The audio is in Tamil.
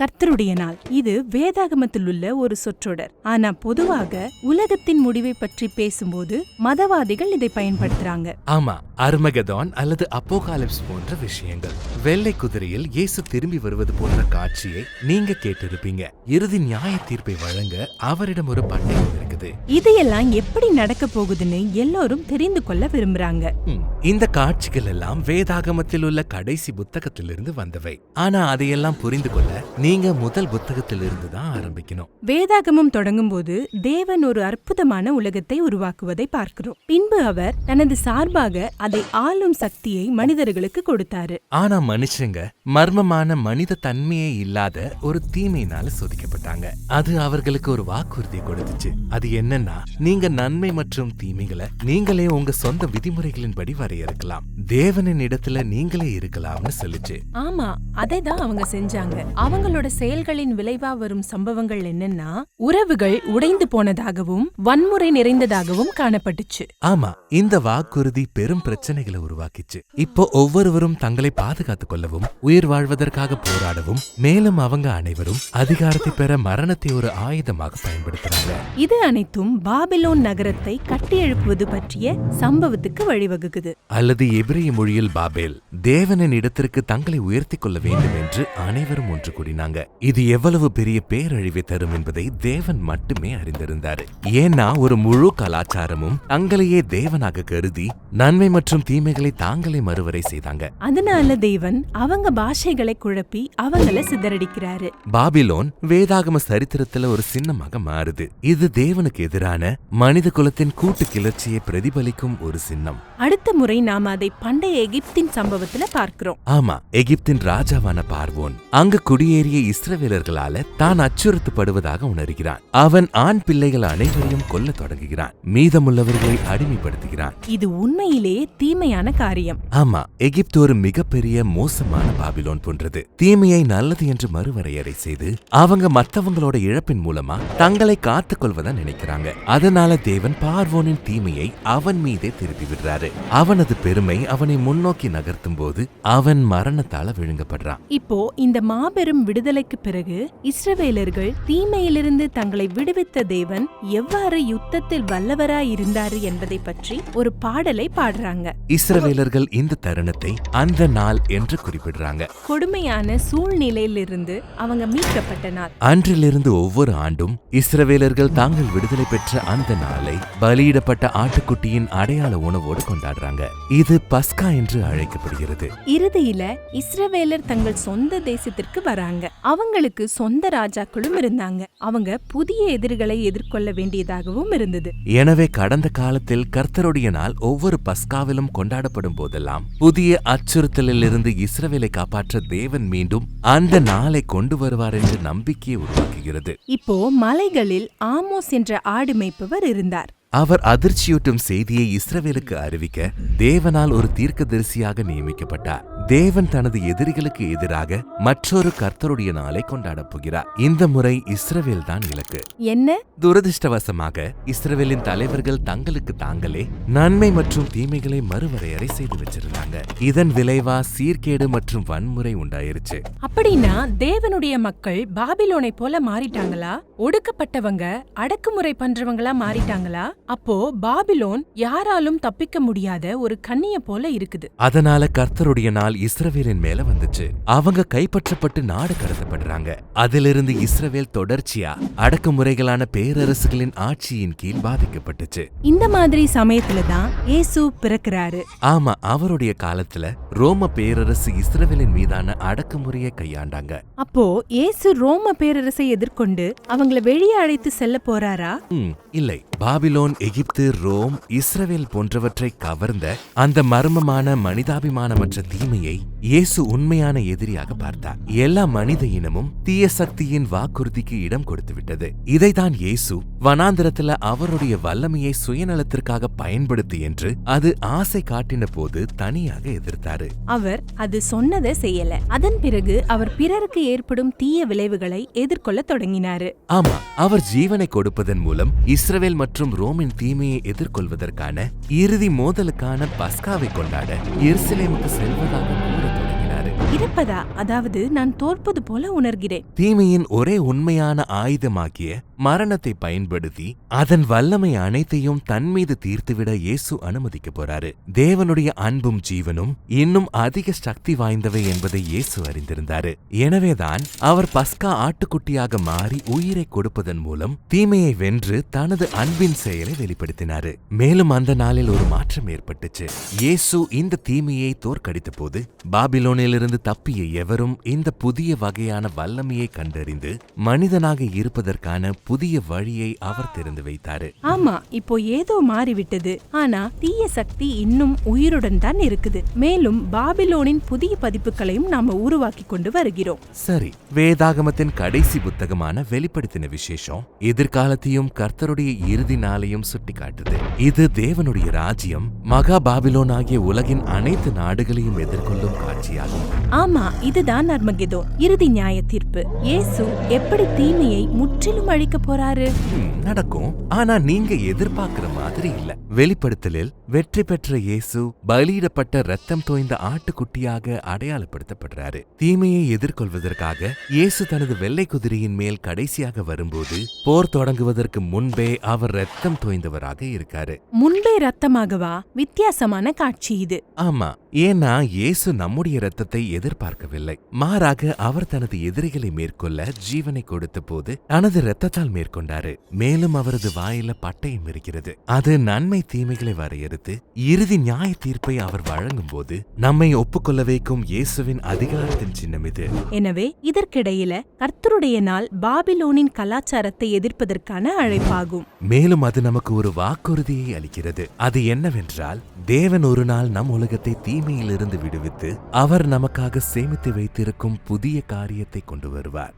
கர்த்தருடைய நாள். இது வேதாகமத்தில் உள்ள ஒரு சொற்றொடர். ஆனா பொதுவாக உலகத்தின் முடிவை பற்றி பேசும்போது மதவாதிகள் இதை பயன்படுத்துறாங்க. ஆமா அர்மகதான் அல்லது அப்போகாலிப்ஸ் போன்ற விஷயங்கள். வெள்ளை குதிரையில் இயேசு திரும்பி வருவது போன்ற காட்சியை நீங்க கேட்டிருப்பீங்க. இறுதி நியாய தீர்ப்பை வழங்க அவரிடம் ஒரு பட்டயம் இருக்குது இதையெல்லாம் எப்படி நடக்க போகுதுன்னு எல்லோரும் தெரிந்து கொள்ள விரும்புறாங்க. இந்த காட்சிகள் எல்லாம் வேதாகமத்தில் உள்ள கடைசி புத்தகத்திலிருந்து வந்தவை. ஆனா அதையெல்லாம் புரிந்து கொள்ள நீங்க முதல் புத்தகத்திலிருந்து தான் ஆரம்பிக்கணும். வேதாகமம் தொடங்கும்போது தேவன் ஒரு அற்புதமான உலகத்தை உருவாக்குவதை பார்க்கிறோம். பின்பு அவர் தனது சார்பாக அதை ஆளும் சக்தியை மனிதர்களுக்கு கொடுத்தாரு. ஆனா மனுஷங்க மர்மமான மனித தன்மையே இல்லாத ஒரு தீமையினால சோதிக்கப்பட்டாங்க. அது அவர்களுக்கு ஒரு வாக்குறுதியை கொடுத்துச்சு. அது என்னன்னா நீங்க நன்மை மற்றும் தீமைகளை நீங்களே உங்க சொந்த விதிமுறைகளின்படி வரையறுக்கலாம். தேவனின் இடத்துல நீங்களே இருக்கலாம்னு சொல்லுச்சு. ஆமா அதை தான் அவங்க செஞ்சாங்க. அவங்களோட செயல்களின் விளைவா வரும் சம்பவங்கள் என்னன்னா உறவுகள் உடைந்து போனதாகவும் வன்முறை நிறைந்ததாகவும் காணப்பட்டுச்சு. ஆமா இந்த வாக்குறுதி பெரும் பிரச்சனைகளை உருவாக்கிச்சு. இப்போ ஒவ்வொருவரும் தங்களை பாதுகாத்துக் கொள்ளவும் உயிர் வாழ்வதற்காக போராடவும் மேலும் அவங்க அனைவரும் அதிகாரத்தை பெற மரணத்தை ஒரு ஆயுதமாக பயன்படுத்துறாங்க. இது அனைத்தும் பாபிலோன் நகரத்தை கட்டியெழுப்புவது பற்றிய சம்பவத்துக்கு வழிவகுக்குது. அல்லது எபிரிய மொழியில் பாபேல் தேவனின் இடத்திற்கு தங்களை உயர்த்திக் கொள்ள வேண்டும் என்று அனைவரும் ஒன்று கூடினாங்க. இது எவ்வளவு பெரிய பேரழிவை தரும் என்பதை தேவன் மட்டுமே அறிந்திருந்தாரு. ஏன்னா ஒரு முழு கலாச்சாரமும் தங்களையே தேவனாக கருதி நன்மை மற்றும் தீமைகளை தாங்களே மறுவரை செய்தாங்க. அதனால தேவன் அவங்க பாஷைகளை குழப்பி அவங்கள சிதறடிக்கிறாரு. பாபிலோன் வேதாகம சரித்திரத்துல ஒரு சின்னமாக மாறுது. இது தேவனுக்கு எதிரான மனித குலத்தின் கூட்டு கிளர்ச்சியை பிரதிபலிக்கும் ஒரு சின்னம். அடுத்த முறை நாம அதை பண்டைய எகிப்தின் சம்பவத்துல பார்க்கிறோம். ஆமா எகிப்தின் ராஜாவான பார்வோன் அங்கு குடியேறிய இஸ்ரவேலர்களால தான் அச்சுறுத்தப்படுவதாக உணர்கிறான். அவன் ஆண் பிள்ளைகள் அனைவரையும் கொல்ல தொடங்குகிறான். மீதமுள்ளவர்களை அடிமைப்படுத்துகிறான். இது உண்மையிலேயே தீமையான காரியம். ஆமா எகிப்து ஒரு மிகப்பெரிய மோசமான பாபிலோன் போன்றது. தீமையை நல்லது என்று மறுவரையறை செய்து அவங்க மத்தவங்களோட இழப்பின் மூலமா தங்களை காத்துக் கொள்வதா நினைக்கிறாங்க அதனால தேவன் பார்வோனின் தீமையை அவன் மீதே திருப்பி விடுறாரு. அவனது பெருமை அவனை முன்னோக்கி நகர்த்தும் போது அவன் மரணத்தால விழுங்கப்படுறான். இப்போ இந்த மாபெரும் விடுதலைக்கு பிறகு இஸ்ரவேலர்கள் தீமையிலிருந்து தங்களை விடுவித்த தேவன் எவ்வாறு யுத்தத்தில் வல்லவராய் இருந்தாரு என்பதை பற்றி ஒரு பாடலை பாடுறாங்க. இஸ்ரவேலர்கள் இந்த தருணத்தை அந்த நாள் என்று குறிப்பிடுறாங்க. கொடுமையான சூழ்நிலையிலிருந்து அவங்க மீட்கப்பட்ட நாள். அன்றிலிருந்து ஒவ்வொரு ஆண்டும் இஸ்ரவேலர்கள் தாங்கள் விடுதலை பெற்ற அந்த நாளை பலியிடப்பட்ட ஆட்டுக்குட்டியின் அடையாள உணவோடு கொண்டாடுறாங்க. இது பஸ்கா என்று அழைக்கப்படுகிறது. இறுதியில இஸ்ரவேலர் தங்கள் சொந்த தேசத்திற்கு வராங்க. அவங்களுக்கு சொந்த ராஜாக்களும் இருந்தாங்க. அவங்க புதிய எதிரிகளை எதிர்கொள்ள வேண்டியதாகவும் இருந்தது. எனவே கடந்த காலத்தில் கர்த்தருடைய நாள் ஒவ்வொரு பஸ்காவிலும் கொண்டாடப்படும் போதெல்லாம் புதிய அச்சுறுத்தலிலிருந்து இஸ்ரவேலை காப்பாற்ற தேவன் மீண்டும் அந்த நாளை கொண்டு வருவார் என்ற நம்பிக்கையை உருவாக்குகிறது. இப்போ மலைகளில் ஆமோஸ் என்ற ஆடு மேய்ப்பவர் இருந்தார். அவர் அதிர்ச்சியூட்டும் செய்தியை இஸ்ரவேலுக்கு அறிவிக்க தேவனால் ஒரு தீர்க்கதரிசியாக நியமிக்கப்பட்டார். தேவன் தனது எதிரிகளுக்கு எதிராக மற்றொரு கர்த்தருடைய நாளை கொண்டாடப் போகிறார். இந்த முறை இஸ்ரவேல் தான் இலக்கு. என்ன? துரதிர்ஷ்டவசமாக இஸ்ரவேலின் தலைவர்கள் தங்களுக்கு தாங்களே நன்மை மற்றும் தீமைகளை மறுவரையறை செய்து வச்சிருந்தாங்க. இதன் விளைவா சீர்கேடு மற்றும் வன்முறை உண்டாயிருச்சு. அப்படின்னா தேவனுடைய மக்கள் பாபிலோனை போல மாறிட்டாங்களா? ஒடுக்கப்பட்டவங்க அடக்குமுறை பண்றவங்களா மாறிட்டாங்களா? அப்போ பாபிலோன் யாராலும் தப்பிக்க முடியாத ஒரு கண்ணிய போல இருக்குது. அதனால கர்த்தருடைய நாள் இஸ்ரவேலின் மேல வந்துச்சு. அவங்க கைப்பற்றப்பட்டு நாடு கடத்தப்படுறாங்க. அதிலிருந்து இஸ்ரவேல் தொடர்ச்சியா அடக்குமுறைகளான பேரரசுகளின் ஆட்சியின் கீழ் பாதிக்கப்பட்டுச்சு. இந்த மாதிரி சமயத்துல தான் இயேசு பிறக்கிறாரு. ஆமா அவருடைய காலத்துல ரோம பேரரசு இஸ்ரவேலின் மீதான அடக்குமுறையை கையாண்டாங்க. அப்போ இயேசு ரோம பேரரசை எதிர்கொண்டு அவங்கள வெளியே அழைத்து செல்ல போறாரா? இல்லை. பாபிலோன் எகிப்து ரோம் இஸ்ரவேல் போன்றவற்றை கவர்ந்த அந்த மர்மமான மனிதாபிமானமற்ற தீமையை Okay. இயேசு உண்மையான எதிரியாக பார்த்தார். எல்லா மனித இனமும் தீய சக்தியின் வாக்குறுதிக்கு இடம் கொடுத்து விட்டது. இதைதான் இயேசு வனாந்திரத்துல அவருடைய வல்லமையை சுயநலத்திற்காக பயன்படுத்து என்று அது ஆசை காட்டின போது தனியாக எதிர்த்தாரு. அவர் அது சொன்னதை செய்யல. அதன் பிறகு அவர் பிறருக்கு ஏற்படும் தீய விளைவுகளை எதிர்கொள்ள தொடங்கினாரு. ஆமா அவர் ஜீவனை கொடுப்பதன் மூலம் இஸ்ரவேல் மற்றும் ரோமின் தீமையை எதிர்கொள்வதற்கான இறுதி மோதலுக்கான பஸ்காவை கொண்டாட எருசலேமுக்கு செல்வதாக தொடங்கினாரு இறப்பதா அதாவது நான் தோற்பது போல உணர்கிறேன். தீமையின் ஒரே உண்மையான ஆயுதமாகிய மரணத்தை பயன்படுத்தி அதன் வல்லமை அனைத்தையும் தன் மீது தீர்த்துவிட இயேசு அனுமதிக்க போறாரு. தேவனுடைய அன்பும் ஜீவனும் இன்னும் அதிக சக்தி வாய்ந்தவை என்பதை இயேசு அறிந்திருந்தாரு. எனவேதான் அவர் பஸ்கா ஆட்டுக்குட்டியாக மாறி உயிரை கொடுப்பதன் மூலம் தீமையை வென்று தனது அன்பின் செயலை வெளிப்படுத்தினாரு. மேலும் அந்த நாளில் ஒரு மாற்றம் ஏற்பட்டுச்சு. இயேசு இந்த தீமையை தோற்கடித்த போது பாபிலோனிலிருந்து தப்பிய எவரும் இந்த புதிய வகையான வல்லமையை கண்டறிந்து மனிதனாக இருப்பதற்கான புதிய வழியை அவர் திறந்து வைத்தாரு. ஆமா இப்போ ஏதோ மாறிவிட்டது. ஆனா தீய சக்தி இன்னும் உயிருடன் தான் இருக்குது. மேலும் பாபிலோனின் புதிய பதிப்புகளையும் நாம உருவாக்கி கொண்டு வருகிறோம். சரி வேதாகமத்தின் கடைசி புத்தகமான வெளிப்படுத்தின விசேஷம் எதிர்காலத்தையும் கர்த்தருடைய இறுதி நாளையும் சுட்டிக்காட்டுது. இது தேவனுடைய ராஜ்யம் மகா பாபிலோன் ஆகிய உலகின் அனைத்து நாடுகளையும் எதிர்கொள்ளும் ஆமா இதுதான் அர்மகெதோன் இறுதி நியாய தீர்ப்பு. இயேசு எப்படி தீமையை முற்றிலும் அழிக்க போறாரு? நடக்கும். ஆனா நீங்க எதிர்பார்க்கிற மாதிரி இல்ல. வெளிப்படுத்தலில் வெற்றி பெற்ற இயேசு பலியிடப்பட்ட ரத்தம் தோய்ந்த ஆட்டுக்குட்டியாக அடையாளப்படுத்தப்படுறாரு. தீமையை எதிர்கொள்வதற்காக இயேசு தனது வெள்ளை குதிரையின் மேல் கடைசியாக வரும்போது போர் தொடங்குவதற்கு முன்பே அவர் ரத்தம் தோய்ந்தவராக இருக்காரு. முன்பே ரத்தமாகவா வித்தியாசமான காட்சி இது. ஆமா ஏன்னா இயேசு நம்முடைய ரத்தத்தை எதிர்பார்க்கவில்லை. மாறாக அவர் தனது எதிரிகளை மேற்கொள்ள ஜீவனை கொடுத்த போது தனது ரத்தத்தால் மேற்கொண்டாரு. மேலும் அவரது வாயில பட்டயம் இருக்கிறது. அது நன்மை தீமைகளை வரையறுத்து இறுதி நியாய தீர்ப்பை அவர் வழங்கும் போது நம்மை ஒப்புக்கொள்ள வைக்கும் இயேசுவின் அதிகாரத்தின் சின்னம் இது. எனவே இதற்கிடையில கர்த்தருடைய நாள் பாபிலோனின் கலாச்சாரத்தை எதிர்ப்பதற்கான அழைப்பாகும். மேலும் அது நமக்கு ஒரு வாக்குறுதியை அளிக்கிறது. அது என்னவென்றால் தேவன் ஒரு நாள் நம் உலகத்தை தீமையிலிருந்து விடுவித்து அவர் நமக்காக சேமித்து வைத்திருக்கும் புதிய காரியத்தை கொண்டு வருவார்.